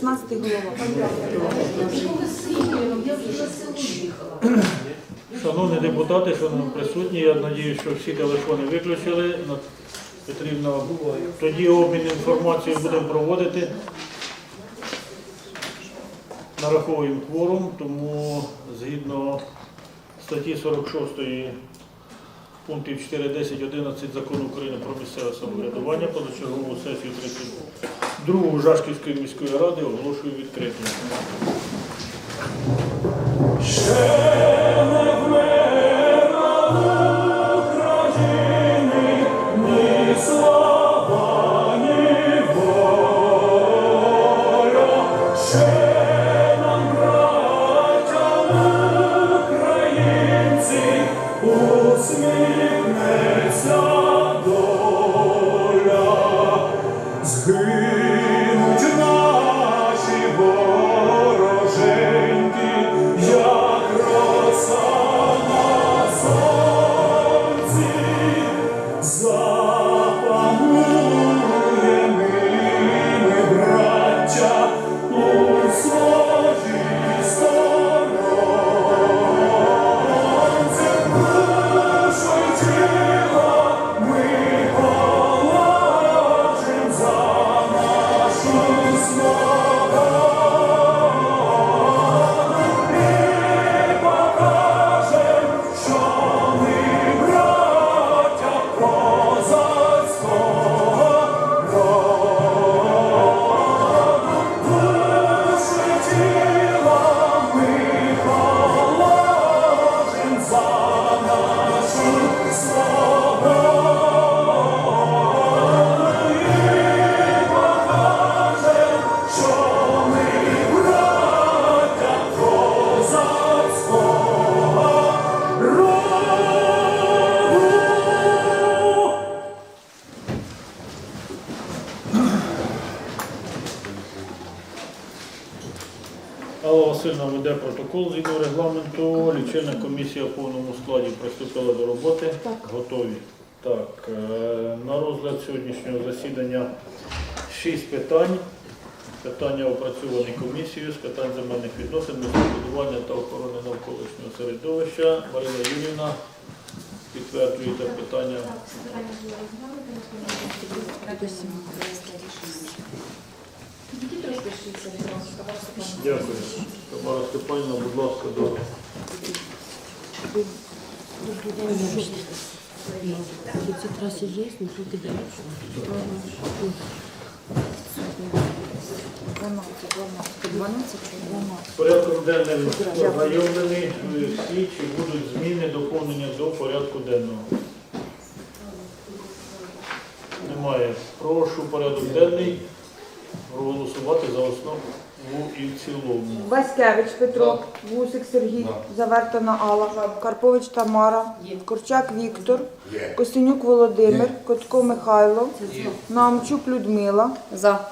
депутатів, 16 голова. Шановні депутати, шановні присутні, я сподіваюся, що всі телефони виключили. Потрібно тоді обмін інформацією будемо проводити. Нараховуємо кворум, тому згідно статті 46 пунктів 4, 10, 11 закону України про місцеве самоврядування позачергову сесію 32 Жашківської міської ради оголошую відкритою. Алла Васильівна веде протокол згідно регламенту. Лічильна комісія в повному складі приступила до роботи. Готові. Так, е, на розгляд сьогоднішнього засідання шість питань. Питання опрацьовані комісією з питань земельних відносин, містобудування та охорони навколишнього середовища. Марина Юрівна, підтверджуєте питання. Дякую. Тамара Степанівна, будь ласка, до Ці траси є, ну тільки дальше. 12, 12, 12 чи 12? Порядком денним ознайомлені всі, чи будуть зміни, доповнення до порядку денного? Немає. Прошу порядок денний проголосувати за основу і в цілому. Васькевич Петро, Вусик Сергій, Завертана Алла, Карпович Тамара, Корчак Віктор, Костенюк Володимир, Котко Михайло, Наумчук Людмила,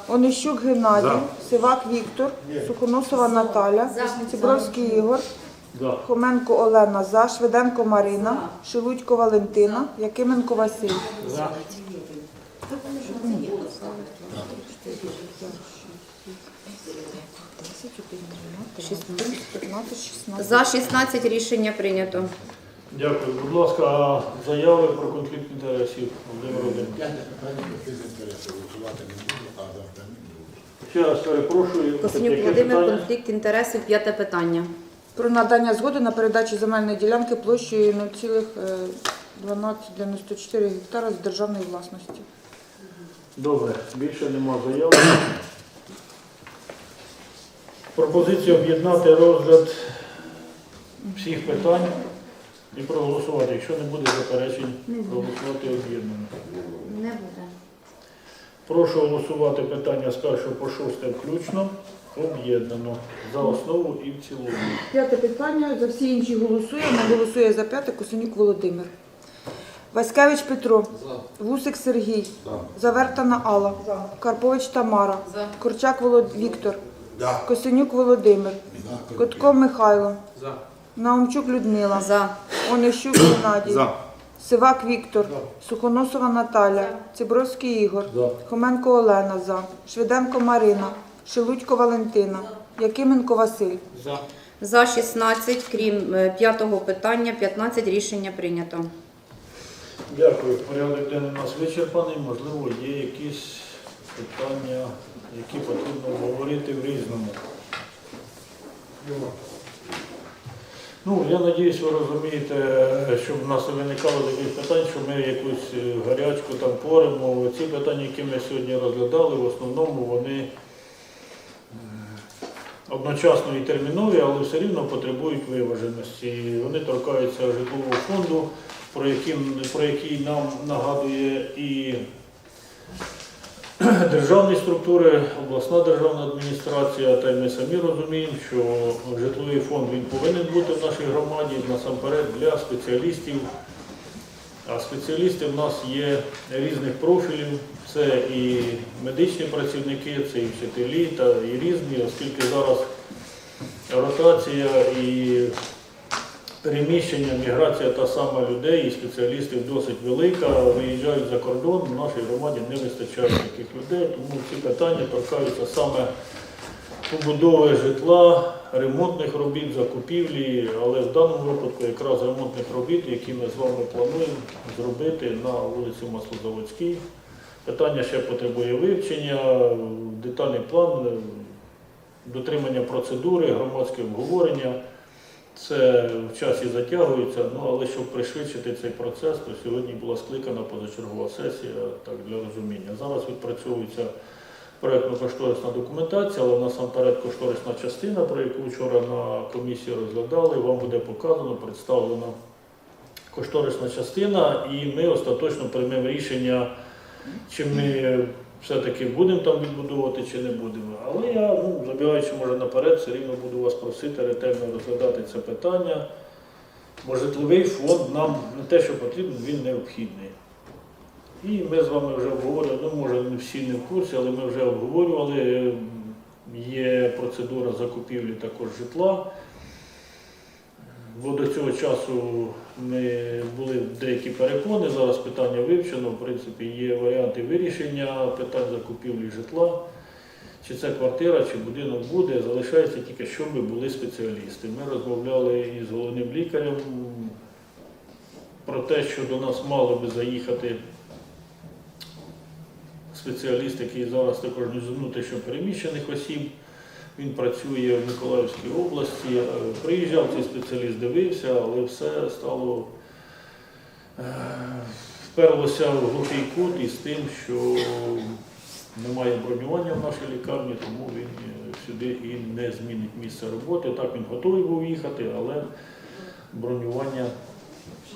Онищук Геннадій, Сивак Віктор, Сухоносова Наталя, Цибровський Ігор, Да. Хоменко Олена За, Шведенко Марина, Шелудько Валентина, Якименко Василь. За. Шістнадцять, 15, 16. За 16 рішення прийнято. Дякую. Будь ласка, заяви про конфлікт інтересів. Володимир Володимирович. Ще раз перепрошую. Яке Володимир, конфлікт інтересів, п'яте питання. Про надання згоди на передачу земельної ділянки площею 0,1294 гектара з державної власності. Добре, більше нема заяв. Пропозиція об'єднати розгляд всіх питань і проголосувати. Якщо не буде заперечень, проголосувати об'єднано. Не буде. Прошу голосувати питання з 1 по 6 включно, об'єднано, за основу і в цілому. П'яте питання. За всі інші голосуємо. Голосує за п'яте Косенюк Володимир. Васькевич Петро, Вусик Сергій, Завертана Алла, Карпович Тамара, Корчак Волод... Віктор, Косенюк Володимир, Котко Михайло, Наумчук Людмила, За. Онищук Геннадій, Сивак Віктор, Сухоносова Наталя, Цибровський Ігор, Хоменко Олена. За, Швиденко Марина, Шелудько Валентина, Якименко Василь. За. За 16, крім е, п'ятого питання, 15 рішення прийнято. Дякую. Порядок денний у нас вичерпаний. Можливо, є якісь питання, які потрібно обговорити в різному. Ну, я надіюсь, ви розумієте, щоб в нас виникало таких питань, що ми якусь е, гарячку там поримо. Ці питання, які ми сьогодні розглядали, в основному вони е, одночасно і термінові, але все рівно потребують виваженості. Вони торкаються житлового фонду, про який, про який нам нагадує і державні структури, обласна державна адміністрація, та й ми самі розуміємо, що житловий фонд він повинен бути в нашій громаді насамперед для спеціалістів. А спеціалісти в нас є різних профілів. Це і медичні працівники, це і вчителі, та і різні, оскільки зараз ротація і переміщення, міграція та сама людей і спеціалістів досить велика. Виїжджають за кордон, в нашій громаді не вистачає таких людей, тому ці питання торкаються саме побудови житла, ремонтних робіт, закупівлі, але в даному випадку якраз ремонтних робіт, які ми з вами плануємо зробити на вулиці Маслозаводській. Питання ще потребує вивчення, детальний план, дотримання процедури, громадське обговорення. Це в часі затягується, ну але щоб пришвидшити цей процес, то сьогодні була скликана позачергова сесія, так для розуміння. Зараз відпрацьовується проєктно-кошторисна документація, але насамперед кошторисна частина, про яку вчора на комісії розглядали, вам буде показано, представлена кошторисна частина, і ми остаточно приймемо рішення, чи ми все-таки будемо там відбудовувати, чи не будемо. Але я, ну, забігаючи може наперед, все рівно буду вас просити ретельно розглядати це питання. Бо житловий фонд нам не те, що потрібно, він необхідний. І ми з вами вже обговорювали, ну може не всі не в курсі, але ми вже обговорювали. Є процедура закупівлі також житла. Бо до цього часу ми були деякі перепони, зараз питання вивчено, в принципі, є варіанти вирішення питань закупівлі житла. Чи це квартира, чи будинок буде, залишається тільки, щоб були спеціалісти. Ми розмовляли із головним лікарем про те, що до нас мало би заїхати спеціаліст, який зараз також з внутрішньо переміщених осіб. Він працює в Миколаївській області. Е, Приїжджав цей спеціаліст, дивився, але все стало е, вперлося в глухий кут із тим, що немає бронювання в нашій лікарні, тому він е, сюди і не змінить місце роботи. Так він готовий був їхати, але бронювання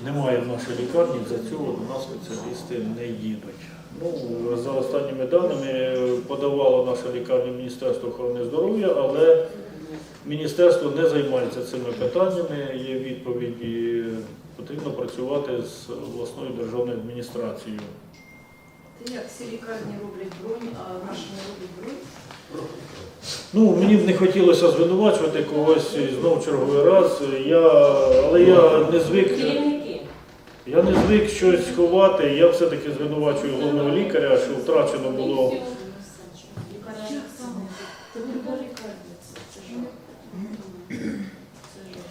немає в нашій лікарні, за цього до нас спеціалісти не їдуть. Ну, за останніми даними подавала наша лікарня Міністерство охорони здоров'я, але міністерство не займається цими питаннями. Є відповіді, потрібно працювати з обласною державною адміністрацією. Ти як всі лікарні роблять бронь, а наші не роблять бронь? Ну, мені б не хотілося звинувачувати когось знов черговий раз. Я, але я не звик. Я не звик щось ховати. Я все-таки звинувачую головного лікаря, що втрачено було.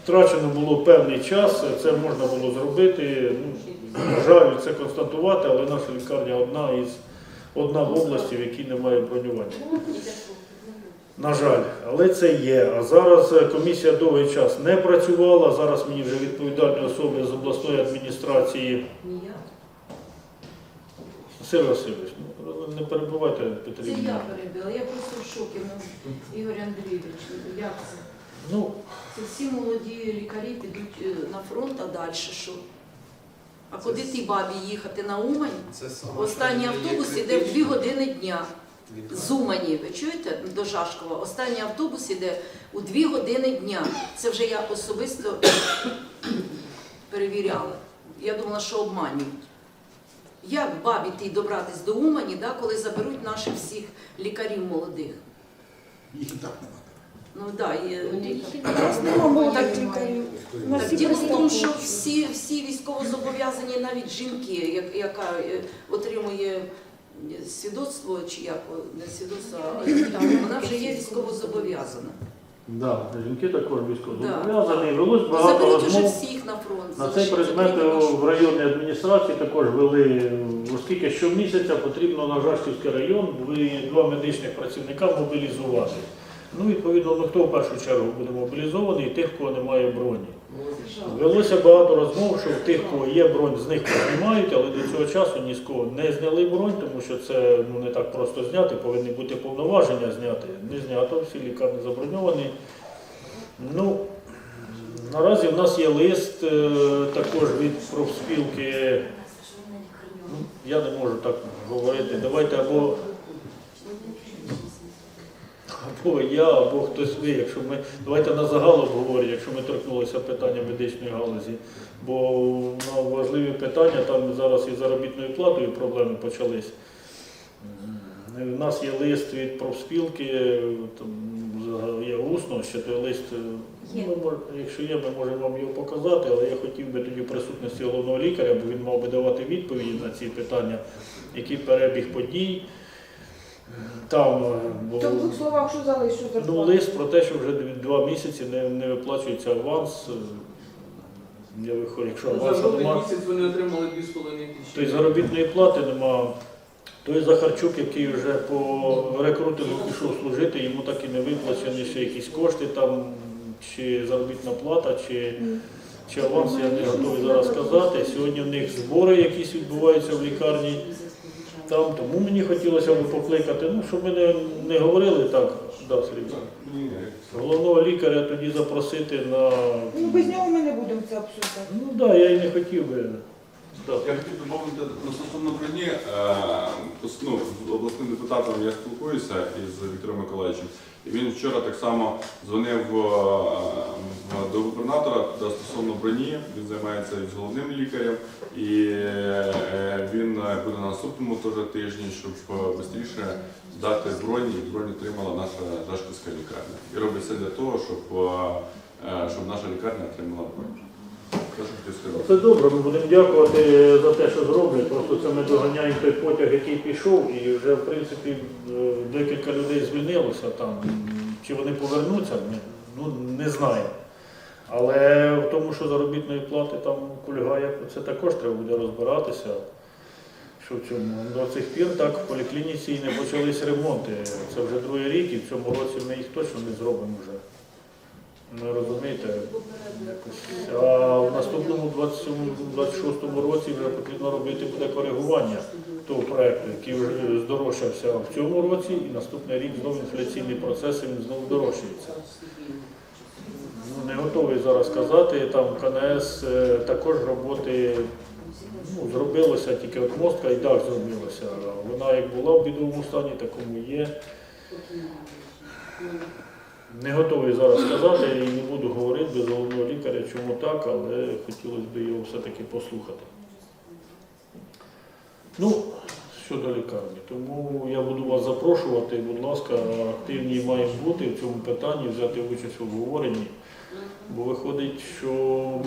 Втрачено було певний час, це можна було зробити. Ну, жаль, це констатувати, але наша лікарня одна із одна в області, в якій немає бронювання. На жаль, але це є. А зараз е, комісія довгий час не працювала. Зараз мені вже відповідальні особи з обласної адміністрації. Ні, я. Василь Васильович, ну, не перебувайте Це я перебила. Я просто в шокі. Ну, Ігор Андрійович, як це? Ну, Це всі молоді лікарі підуть е, на фронт, а далі що? А куди тій бабі їхати на Умань? Це саме Останній автобус іде в критично. 2 години дня. Від- З Умані, ви чуєте, до Жашкова. Останній автобус іде у 2 години дня. Це вже я особисто перевіряла. Я думала, що обманюють. Як бабі ти добратись до Умані, да, коли заберуть наших всіх лікарів молодих? Їх і так немає. Ну да, і, У нас лікарів. Так, діло в тому, що всі, всі військовозобов'язані, навіть жінки, яка е, отримує е, свідоцтво, чи як не свідоцтво, а вона вже є військовозобов'язана. Да, жінки також військовозобов'язані. Велось багато Заберіть уже розмов. всіх на фронт. На цей залишіть предмет Україну нашу. в районній адміністрації також вели, оскільки щомісяця потрібно на Жашківський район два медичних працівника мобілізувати. Ну, відповідно, ну, хто в першу чергу буде мобілізований, тих, в кого немає броні. Велося багато розмов, що в тих, кого є бронь, з них знімають, але до цього часу ні з кого не зняли бронь, тому що це ну, не так просто зняти, повинні бути повноваження зняти. Не знято, всі лікарні заброньовані. Ну, наразі в нас є лист е, також від профспілки. Ну, я не можу так говорити. Давайте або, або я, або хтось ви, якщо ми. Давайте на загал обговорення, якщо ми торкнулися питання медичної галузі. Бо ну, важливі питання, там зараз із заробітною платою проблеми почались. У нас є лист від профспілки, там є усно, ще той лист, ну, якщо є, ми можемо вам його показати, але я хотів би тоді в присутності головного лікаря, бо він мав би давати відповіді на ці питання, який перебіг подій. Там е, То в двох словах, що залишу ну, лист про те, що вже два місяці не, не виплачується аванс. е, Я виходжу, якщо За авансу жовтий немає. місяць вони отримали 2,5 тисячі. Тобто заробітної плати нема. Той Захарчук, який вже по рекрутингу пішов служити, йому так і не виплачені ще якісь кошти там, чи заробітна плата, чи, чи аванс, я не готовий зараз сказати. Сьогодні в них збори якісь відбуваються в лікарні. Там, тому мені хотілося б покликати, ну, щоб ми не, не говорили так, да, Сергій. Головного лікаря тоді запросити на. Ну, без нього ми не будемо це обсуждати. Ну так, да, я і не хотів би. Я хотів домовити на стосовно броні. е, ну, обласним депутатом я спілкуюся із Віктором Миколаївичем. І він вчора так само дзвонив е, до губернатора стосовно броні. Він займається з головним лікарем, і е, він буде на наступному теж тижні, щоб швидше дати броні, і броню отримала наша Жашківська лікарня. І робить все для того, щоб, щоб наша лікарня отримала броню. Те, що хотів сказати. Це добре, ми будемо дякувати за те, що зроблять. Просто це ми доганяємо той потяг, який пішов, і вже в принципі е, декілька людей звільнилося там. Чи вони повернуться, ну, не знаємо. Але в тому, що заробітної плати там кульгає, це також треба буде розбиратися. Що в цьому до цих пір так в поліклініці і не почались ремонти. Це вже другий рік, і в цьому році ми їх точно не зробимо вже. Ну розумієте. А в наступному 27-26 році вже потрібно робити буде коригування того проекту, який вже здорожчався в цьому році, і наступний рік знову інфляційний процес він знову дорожчається. Ну, не готовий зараз сказати. Там КНС е, також роботи ну, зробилося, тільки от мостка і дах зробилося. Вона як була в бідовому стані, такому є. Не готовий зараз сказати і не буду говорити без головного лікаря, чому так, але хотілося б його все-таки послухати. Ну, щодо лікарні. Тому я буду вас запрошувати, будь ласка, активні маємо бути в цьому питанні, взяти участь в обговоренні. Бо виходить, що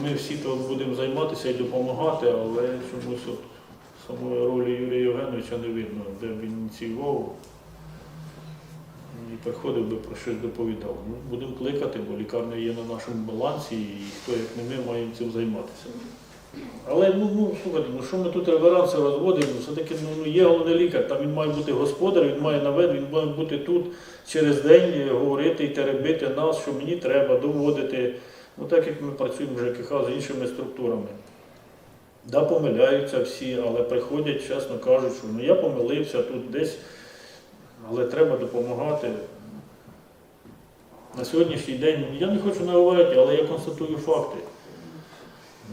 ми всі то будемо займатися і допомагати, але чомусь от самої ролі Юрія Євгеновича не видно, де він ініціював і приходив би про щось доповідав. Ну, будемо кликати, бо лікарня є на нашому балансі, і хто як не ми маємо цим займатися. Але ну, ну слухайте, ну що ми тут реверанси розводимо? Все-таки ну, ну, є головний лікар, там він має бути господар, він має навед, він має бути тут через день говорити і теребити нас, що мені треба доводити. Ну так як ми працюємо в ЖКХ з іншими структурами. Да, помиляються всі, але приходять, чесно кажуть, що ну я помилився тут десь, але треба допомагати. На сьогоднішній день я не хочу наговорити, але я констатую факти.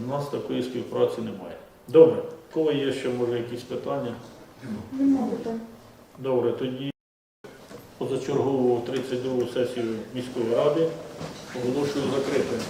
У нас такої співпраці немає. Добре, кого є ще може якісь питання? Добре, тоді позачергову 32 сесію міської ради оголошую закритою.